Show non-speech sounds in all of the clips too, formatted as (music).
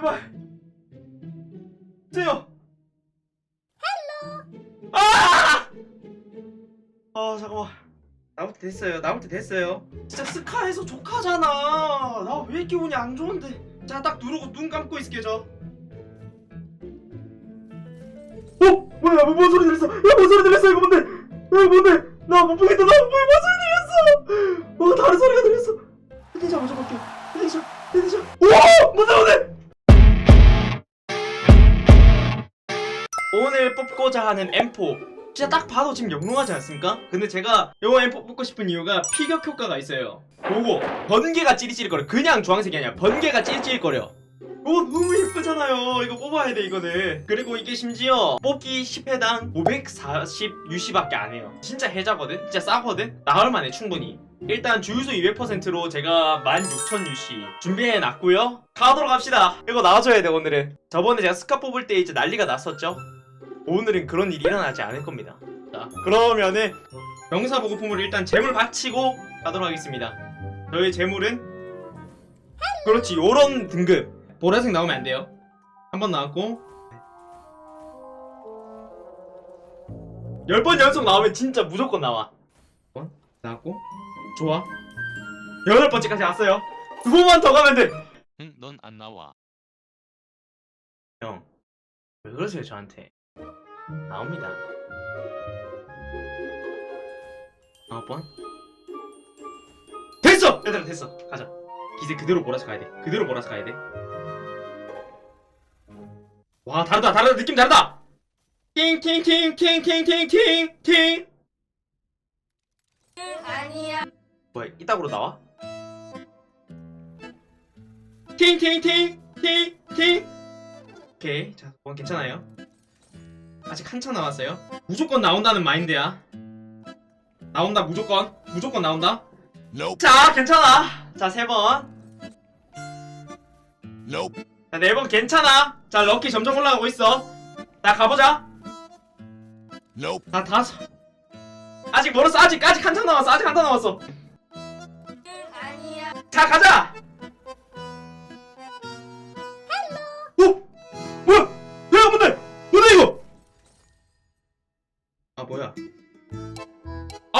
제발. 세요. 헬로. 아! 아 잠깐만. 나올 때 됐어요. 나올 때 됐어요. 진짜 스카에서 조카잖아. 나왜 운이 안 좋은데? 자 딱 누르고 눈 감고 있을게 저. 어? 뭐야? 뭐, 뭔 소리 들렸어? 야, 뭔 소리 들렸어? 이거 뭔데? 야, 뭔데? 나 못 보겠다. 나 못 보겠다. 뭔 소리 들렸어? 어, 다른 소리가 들렸어. 헤드샷 먼저 볼게. 헤드샷, 헤드샷. 우와! 뭔데? 오늘 뽑고자 하는 M4 진짜 딱 봐도 지금 영롱하지 않습니까? 근데 제가 요 M4 뽑고 싶은 이유가 피격 효과가 있어요. 요거 번개가 찌릿찌릿거려. 그냥 주황색이 아니라 번개가 찌릿찌릿거려. 오 너무 예쁘잖아요. 이거 뽑아야 돼 이거는. 그리고 이게 심지어 뽑기 10회당 540 UC밖에 안 해요. 진짜 해자거든? 진짜 싸거든? 나흘만에 충분히. 일단 주유소 200%로 제가 16,000 UC 준비해 놨고요. 가도록 합시다. 이거 나와줘야 돼 오늘은. 저번에 제가 스카 뽑을 때 이제 난리가 났었죠 오늘은 그런 일이 일어나지 않을 겁니다. 자 그러면은 명사 보급품을 일단 재물 바치고 가도록 하겠습니다. 저희 재물은 그렇지 요런 등급. 보라색 나오면 안 돼요. 한 번 나왔고. 10번 연속 나오면 진짜 무조건 나와. 번 나왔고. 좋아. 여덟 번째까지 왔어요. 두 번만 더 가면 돼. 응, 넌 안 나와. 형, 왜 그러세요, 저한테? 나옵니다. 아홉 번? 됐어! 얘들아, 됐어. 가자. 기세 그대로 몰아서 가야 돼. 그대로 몰아서 가야 돼. 와, 다르다, 다르다, 느낌 다르다! 팅, 팅, 팅, 팅, 팅, 팅, 팅, 팅! 아니야. 뭐야, 이따구로 나와? 팅, 팅, 팅, 팅, 팅! 오케이, 자, 그건 괜찮아요. 아직 한참 남았어요. 무조건 나온다는 마인드야. 나온다, 무조건. 무조건 나온다. Nope. 자, 괜찮아. 자, 세 번. Nope. 자, 네 번 괜찮아. 자, 럭키 점점 올라가고 있어. 자, 가보자. Nope. 자, 다섯. 아직 멀었어. 아직, 아직 한참 남았어. 아직 한참 남았어. 아니야. 자, 가자.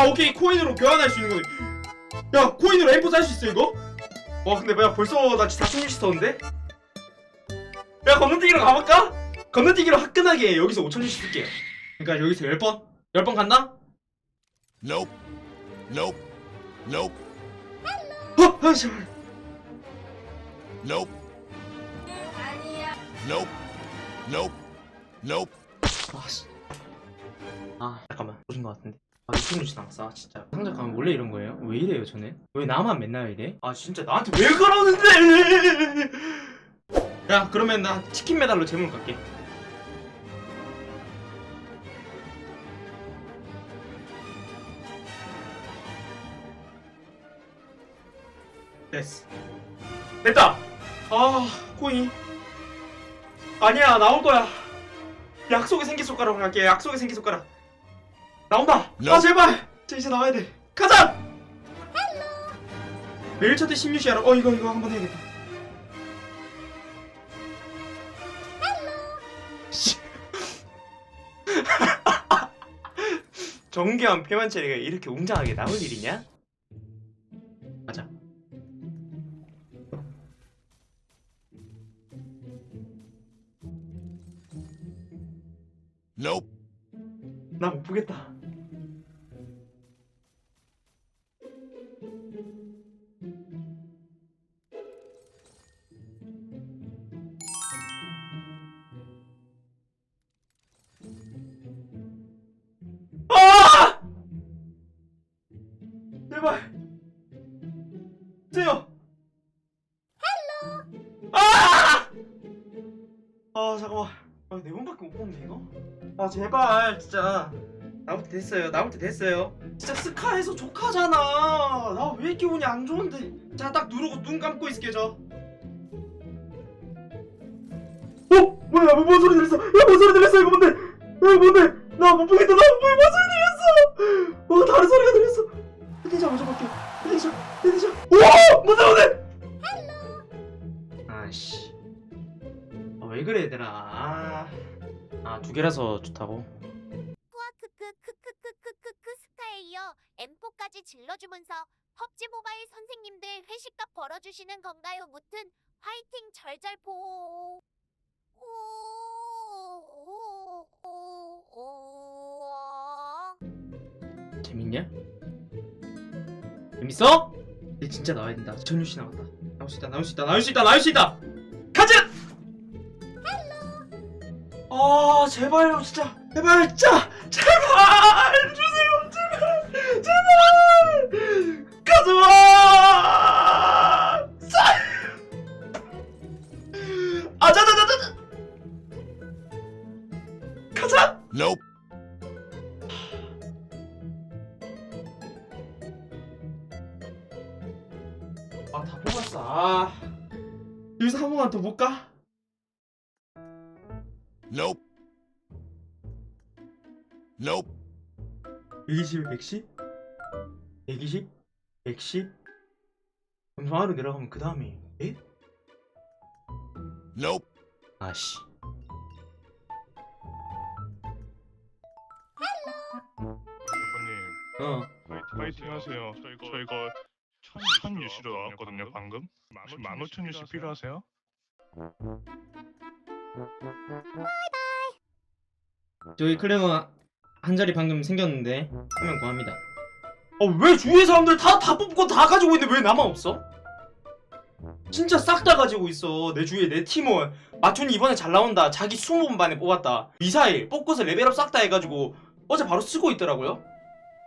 아, 오케이. 코인으로 교환할 수 있는 거네. 야, 코인으로 엠포 살 수 있어 이거? 와, 근데 뭐야? 벌써 나 진짜 4 0 0 던데? 야, 건너뛰기로 가볼까? 건너뛰기로 화끈하게 여기서 5천 주씩 쓸게요. 그러니까 여기서 10번? 10번 간다? Nope. Nope. Nope. 어, 아, 제발. Nope. 아니야. Nope. Nope. Nope. 아, 씨. 아, 잠깐만. 보신 것 같은데. 아, 눈치 나왔어. 아, 진짜. 상자 가면 원래 이런 거예요? 왜 이래요, 저는? 왜 나만 맨날 이래? 아, 진짜 나한테 왜 그러는데! 야, 그러면 나 치킨 메달로 재물 갈게. 됐어. 됐다! 아, 코인. 아니야, 나올 거야. 약속의 생기손가락으로 갈게. 약속의 생기손가락. 나온다. 아. 제발. 저 이제 나와야 돼. 가자. 매일 첫째 16시야로. 어 이거 이거 한번 해야겠다. 씨. (laughs) 정교한 폐만체리가 이렇게 웅장하게 나올 일이냐? 가자. Nope. 나못 보겠다. 제발. 세요. 헬로. 아! 아 잠깐만. 아, 네 번밖에 못 뽑네 이거. 아 제발 진짜 때 됐어요 때 됐어요 진짜 스카에서 조카잖아 나왜 운이 안 좋은데 자 딱 누르고 눈 감고 있을게 저 어? 뭐야 뭐, 뭔 소리 들렸어 야 뭔 소리 들렸어 이거 뭔데 야 뭔데 나 못 보겠다 나못 보겠다 뭔 소리 들렸어 어 다른 소리가 들렸어 헤드샷 먼저 볼게 헤드샷 헤드샷 우와 뭔데 뭔데? 아씨. 아두 개라서 좋다고. 후아 크크 크크크크크크 스타에 이어 M4까지 질러주면서 펍지 모바일 선생님들 회식값 벌어주시는 건가요? 무튼 화이팅 절절포. 재밌냐? 재밌어? 얘 진짜 나와야 된다. 전유 씨 나왔다. 나올 수 있다 나올 수 있다 나올 수 있다 나올 수 있다! 가자! 아 제발요 진짜! 제발 진짜! 제발 아 다 뽑았어 아 여기서 한 번만 더 볼까? Nope. Nope. 120, 110? 120? 110? 그럼 하루 내려가면 그 다음이 에? Nope. 아씨 대표님 어 네, 파이팅 하세요 저희 거 1,000 유시로 나왔거든요 방금. 15,000 유시 필요하세요? 저희 클레머 한 자리 방금 생겼는데 한 명 구합니다. 어 왜 주위에 사람들 다 다 뽑고 다 가지고 있는데 왜 나만 없어? 진짜 싹 다 가지고 있어. 내 주위에 내 팀원 마촌이 이번에 잘 나온다. 자기 20분 반에 뽑았다. 미사일 뽑고서 레벨업 싹 다 해가지고 어제 바로 쓰고 있더라고요.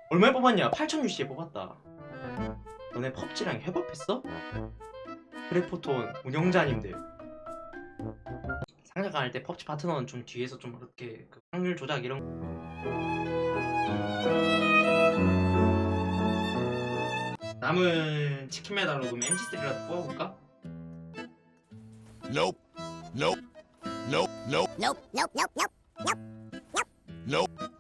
얼마에 뽑았냐? 8,000 UC에 뽑았다. 너네 펍지랑 협업했어? 그래포톤 운영자님들 상자가 할때 펍지 파트너는 좀 뒤에서 좀 이렇게 그 확률 조작 이런 남은 치킨 메달로 그럼 MG3라도 뽑아볼까? Nope. Nope. Nope. Nope. Nope, nope, nope, nope. Nope.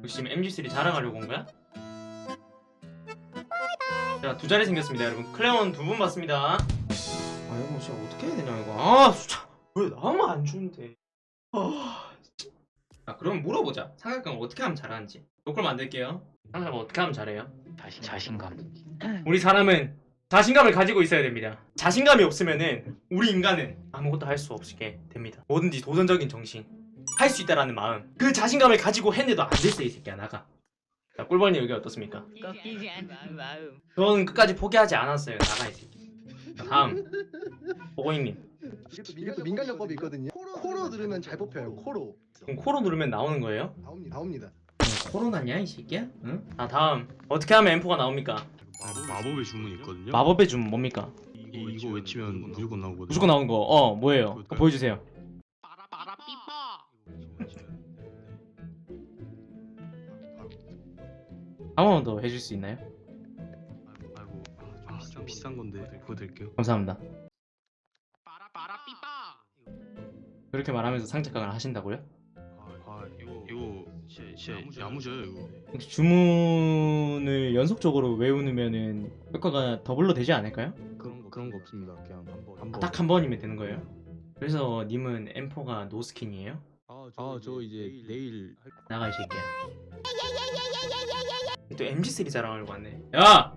혹시 지금 MG3 자랑하려고 온 거야? 자, 두 자리 생겼습니다, 여러분. 클레온 두 분 봤습니다. 아, 이거 진짜 어떻게 해야 되냐, 이거. 아, 진짜. 왜 나만 안 주는데. 아. 아, 그럼 물어보자. 삼각형 어떻게 하면 잘하는지. 로컬 만들게요. 삼각형 어떻게 하면 잘해요? 자신, 자신감. (clears throat) 우리 사람은 자신감을 가지고 있어야 됩니다. 자신감이 없으면은 우리 인간은 아무것도 할 수 없게 됩니다. 뭐든지 도전적인 정신, 할 수 있다라는 마음. 그 자신감을 가지고 했는데도 안 됐어 이 새끼야 나가. 자 꿀벌님 여기 어떻습니까? 꺾이지 않는 마음. 저는 끝까지 포기하지 않았어요. 나가 이 새끼. 자, 다음 보고잉님. 이게 또, 이게 또 민간요법이 있거든요. 코로, 누르면 잘 뽑혀요. 코로 그럼 코로 누르면 나오는 거예요? 나옵니다. 나옵니다. 응, 코로나냐 이 새끼야? 응? 자 다음 어떻게 하면 M4가 나옵니까? 마법의 주문이 있거든요. 마법의 줌 뭡니까? 이, 이거 외치면 무조건 나오거든요. 무조건 나오는 거. 어 뭐예요? 그거 보여주세요. 한 번만 더 해줄 수 있나요? 아이고, 아, 좀 비싼 건데 그거 드릴게요. 감사합니다. 그렇게 말하면서 상작강을 하신다고요? 아, 이거 이거 진짜 야무져요 이거. 혹시 주문을 연속적으로 외우면은 효과가 더블로 되지 않을까요? 그런 거 그런 거 없습니다. 그냥 한 번. 한 번. 딱한 번이면 되는 거예요? 그래서 님은 M4가 노스킨이에요? 아, 저 이제 내일 할 나가 이 새끼야. 또 MG3 자랑하려고 왔네. 야!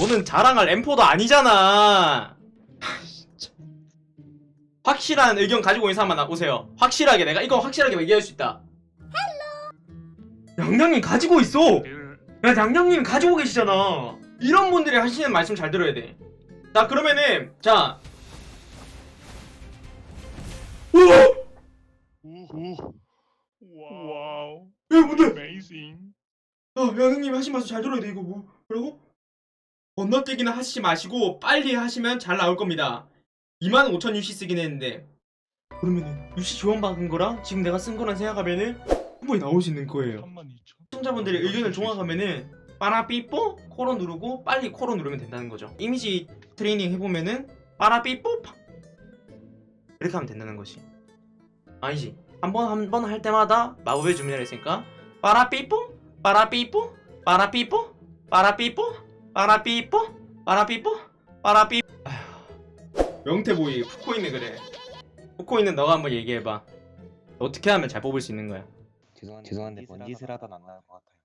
너는 자랑할 M4도 아니잖아. 확실한 의견 가지고 있는 사람만 오세요. 확실하게 내가 이거 확실하게 얘기할 수 있다. 양양님 가지고 있어. 야 양양님 가지고 계시잖아. 이런 분들이 하시는 말씀 잘 들어야 돼. 자 그러면은 자. 우와! 우후. 와우. 야 뭔데? Amazing. 야, 양형님 하신 말씀 잘 들어야 돼 이거 뭐 뭐라고? 건너뛰기는 하시지 마시고 빨리 하시면 잘 나올 겁니다 25,000 유시 쓰긴 했는데 그러면은 유시 지원받은 거랑 지금 내가 쓴 거랑 생각하면은 한 번에 나올 수 있는 거예요. 32,000. 시청자분들의 의견을 종합하면은 빠라삐뽀 코로 누르고 빨리 코로 누르면 된다는 거죠. 이미지 트레이닝 해보면은 빠라삐뽀 이렇게 하면 된다는 것이 아니지. 한 번 한 번 할 때마다 마법의 주문이라 했으니까 빠라삐뽀 빠라삐뽀 빠라삐뽀 빠라삐뽀 빠라삐뽀 빠라삐뽀 빠라삐 아휴 명태보이 푸코이는 그래. 푸코이는 너가 한번 얘기해봐. 어떻게 하면 잘 뽑을 수 있는 거야? 죄송한데, 죄송한데 뭔 짓을 하던 안 나올 것 같아요.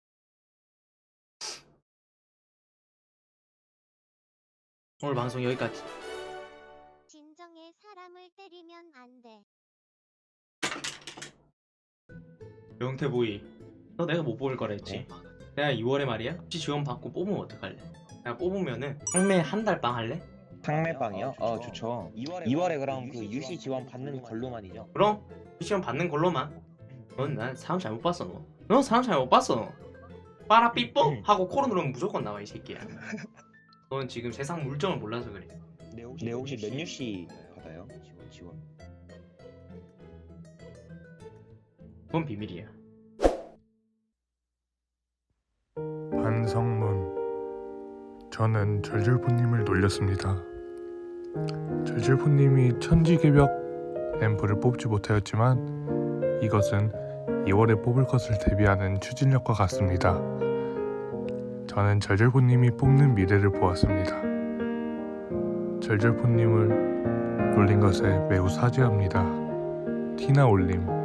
오늘 방송 여기까지. 진정해 사람을 때리면 안 돼. 명태보이 너 내가 못 뽑을 거라 했지 내가 2월에 말이야? 혹시 지원 받고 뽑으면 어떡할래? 내가 뽑으면은 상매 한 달 빵 할래? 상매빵이요? 어 좋죠. 2월에, 그럼 그 유시 지원 받는 걸로만이죠. 그럼 시험 받는 걸로만 넌난 사람 잘 못 봤어 너. 너 사람 잘 못 봤어 너. 빠라 삐뽀 (laughs) 하고 코로 누르면 무조건 나와 이 새끼야. 넌 지금 세상 물정을 몰라서 그래. 네 혹시, 네, 혹시 몇 유시 받아요? 지원 지원. 그건 비밀이야. 반성문 저는 절절부님을 놀렸습니다. 절절부님이 천지개벽 앰프를 뽑지 못하였지만 이것은 2월에 뽑을 것을 대비하는 추진력과 같습니다. 저는 절절부님이 뽑는 미래를 보았습니다. 절절부님을 놀린 것에 매우 사죄합니다. 티나 올림